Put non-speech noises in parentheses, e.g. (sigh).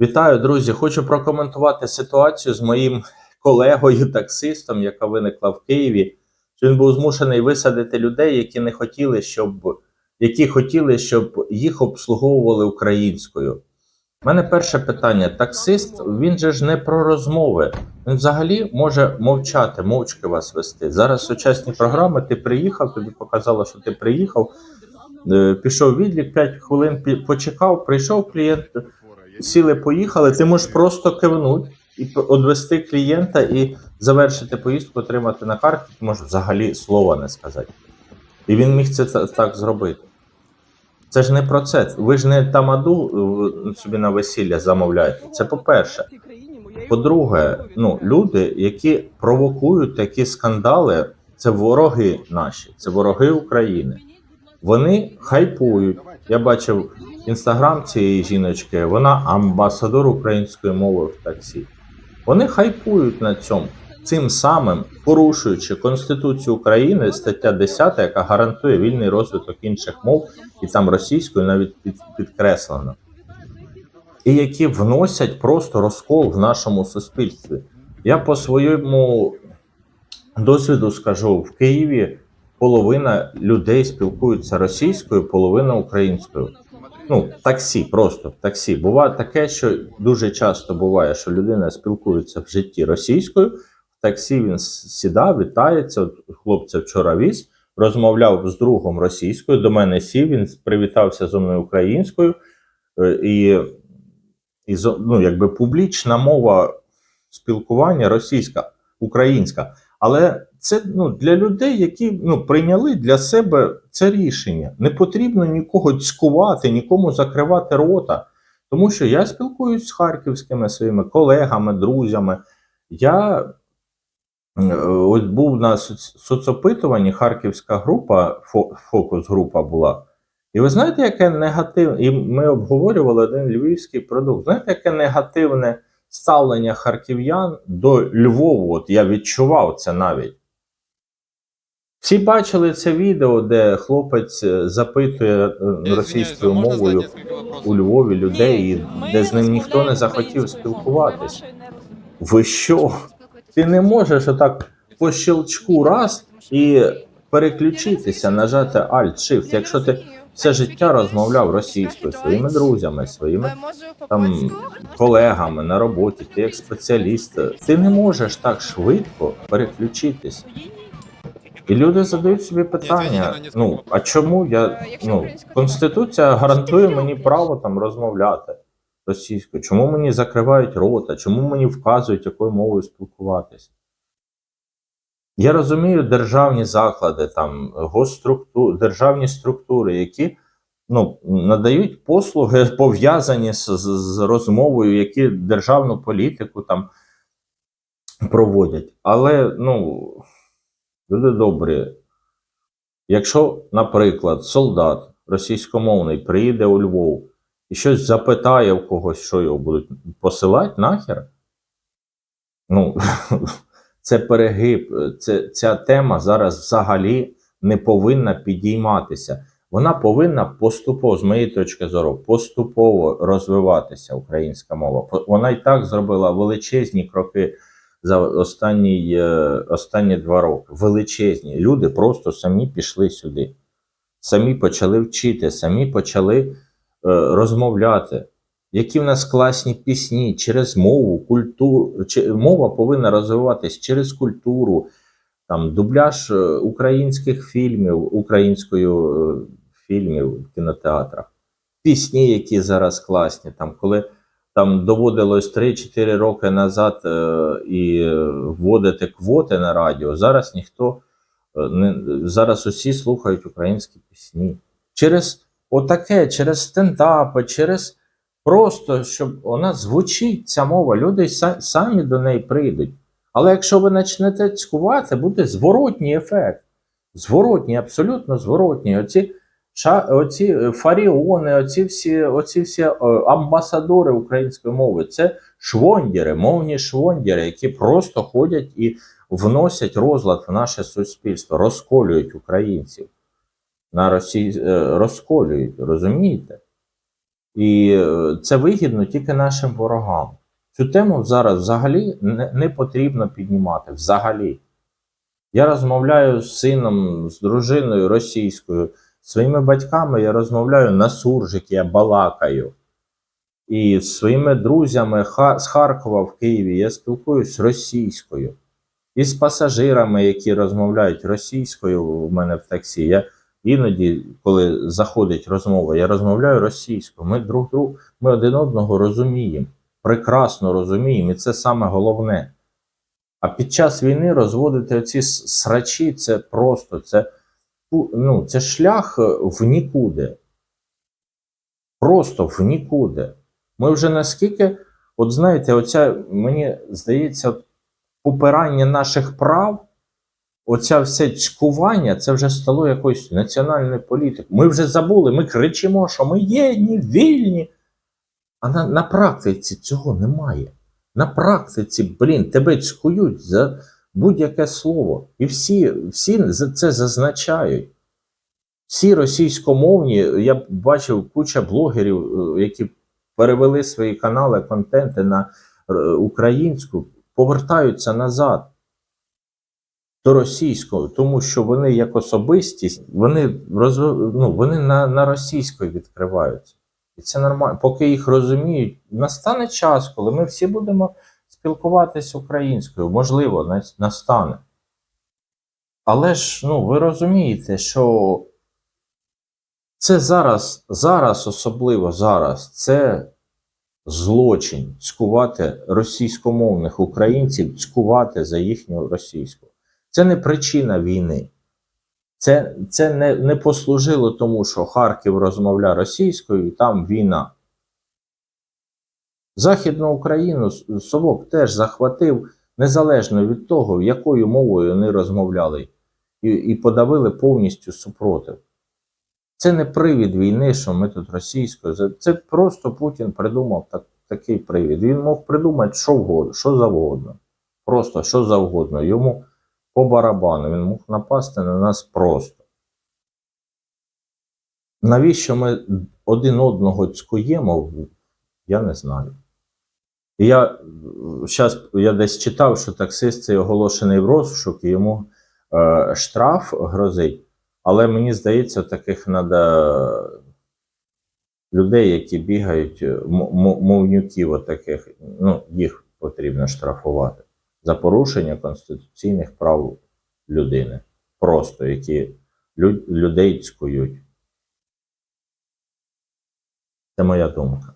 Вітаю, друзі! Хочу прокоментувати ситуацію з моїм колегою таксистом, яка виникла в Києві. Він був змушений висадити людей, які не хотіли, щоб які хотіли, щоб їх обслуговували українською. У мене перше питання: таксист, він же ж не про розмови. Він взагалі може мовчати, мовчки вас вести. Зараз сучасні програми, ти приїхав, тобі показало, що ти приїхав. е, Пішов відлік, 5 хвилин почекав, прийшов клієнт, сіли, поїхали. Ти можеш просто кивнути і одвести клієнта і завершити поїздку, отримати на карті, ти можеш взагалі слова не сказати. І він міг це так зробити. Це ж не про це. Ви ж не тамаду е, собі на весілля замовляєте. Це по-перше. По-друге, ну, люди, які провокують такі скандали, це вороги наші, це вороги України. Вони хайпують. Я бачив інстаграм цієї жіночки, вона амбасадор української мови в таксі. Вони хайпують на цьому, цим самим порушуючи Конституцію України, стаття 10, яка гарантує вільний розвиток інших мов, і там російською навіть під, підкреслено. І які вносять просто розкол в нашому суспільстві. Я по своєму досвіду скажу: в Києві половина людей спілкуються російською, половина українською. Ну, таксі, просто таксі. Буває таке, що дуже часто буває, що людина спілкується в житті російською. В таксі він сідав, вітається. От хлопця вчора віз, розмовляв з другом російською. До мене сів, він привітався зі мною українською. Е, І, і ну, якби публічна мова спілкування російська, українська. Але це ну, для людей, які ну, прийняли для себе це рішення. Не потрібно нікого цькувати, нікому закривати рота. Тому що я спілкуюсь з харківськими своїми колегами, друзями. Я ось був на соцопитуванні, харківська група, фокус-група була. І ви знаєте, яке негативне, і ми обговорювали один львівський продукт. Знаєте, яке негативне ставлення харків'ян до Львову? От я відчував це навіть. Всі бачили це відео, де хлопець е, запитує е, російською мовою у Львові людей, і де з ним ніхто не захотів спілкуватись. Ви що? Ти не можеш отак по щелчку раз і переключитися, нажати Alt-Shift, якщо ти все життя розмовляв російською своїми друзями, своїми там колегами на роботі, ти як спеціаліст, ти не можеш так швидко переключитися. І люди задають собі питання: ну а чому я ну конституція гарантує мені право там розмовляти російською? Чому мені закривають рота? Чому мені вказують, якою мовою спілкуватися? Я розумію державні заклади, там госструктури, державні структури, які ну, надають послуги, пов'язані з, з, з розмовою, які державну політику там проводять. Але ну, люди добрі, якщо, наприклад, солдат російськомовний приїде у Львов і щось запитає в когось, що його будуть посилати нахер, ну, (laughs) це перегиб. Це, ця тема зараз взагалі не повинна підійматися. Вона повинна поступово, з моєї точки зору, поступово розвиватися українська мова. Вона і так зробила величезні кроки за останні, е, останні два роки. Величезні. Люди просто самі пішли сюди, самі почали вчити, самі почали е, розмовляти. Які в нас класні пісні через мову, культуру. Мова повинна розвиватись через культуру, там дубляж е, українських фільмів, українською фільмів в кінотеатрах, пісні, які зараз класні. Там, коли там доводилось 3-4 роки назад е, і вводити квоти на радіо, зараз ніхто е, не зараз усі слухають українські пісні. Через отаке, через стендапи, через просто щоб вона звучить ця мова, люди са- самі до неї прийдуть. Але якщо ви почнете цькувати, буде зворотній ефект. Зворотній, абсолютно зворотній. Оці, оці е, фаріони, оці всі, оці всі е, амбасадори української мови це швондіри, мовні швондіри, які просто ходять і вносять розлад в наше суспільство, розколюють українців. На Росії, е, розколюють, розумієте? І це вигідно тільки нашим ворогам. Цю тему зараз взагалі не, потрібно піднімати. Взагалі. Я розмовляю з сином, з дружиною російською, своїми батьками я розмовляю на суржик, я балакаю. І з своїми друзями з Харкова в Києві я спілкуюсь російською. І з пасажирами, які розмовляють російською у мене в таксі. Я іноді, коли заходить розмова, я розмовляю російською. Ми друг другу, ми один одного розуміємо, прекрасно розуміємо, і це саме головне. А під час війни розводити оці срачі це просто це, ну, це шлях е, в нікуди. Просто в нікуди. Ми вже наскільки, от знаєте, оця, мені здається, попирання наших прав, оця все цькування, це вже стало якоюсь національною політикою. Ми вже забули, ми кричимо, що ми єдні, вільні. А на, на практиці цього немає. На практиці, блін, тебе цькують за будь-яке слово. І всі, всі це зазначають. Всі російськомовні, я бачив куча блогерів, е, які перевели свої канали, контенти на е, українську, повертаються назад до російського, тому що вони як особистість, вони, роз, ну, вони на, на російської відкриваються. І це нормально. Поки їх розуміють, настане час, коли ми всі будемо спілкуватись українською. Можливо, настане. Але ж ну, ви розумієте, що це зараз, зараз, особливо зараз, це злочин цькувати російськомовних українців, цькувати за їхню російську. Це не причина війни. Це, це не, не послужило тому, що Харків розмовляє російською, і там війна. Західну Україну Совок теж захватив незалежно від того, якою мовою вони розмовляли, і, і подавили повністю супротив. Це не привід війни, що ми тут російською. Це просто Путін придумав так, такий привід. Він мог придумати що вгодно, що завгодно. Просто що завгодно. Йому по барабану. Він мог напасти на нас просто. Навіщо ми один одного цькуємо, я не знаю. Я зараз я десь читав, що таксист цей оголошений в розшук, і йому е, штраф грозить. Але мені здається, таких треба людей, які бігають, е, мовнюків, отаких, ну, їх потрібно штрафувати за порушення конституційних прав людини. Просто які лю- людей цькують. Це моя думка.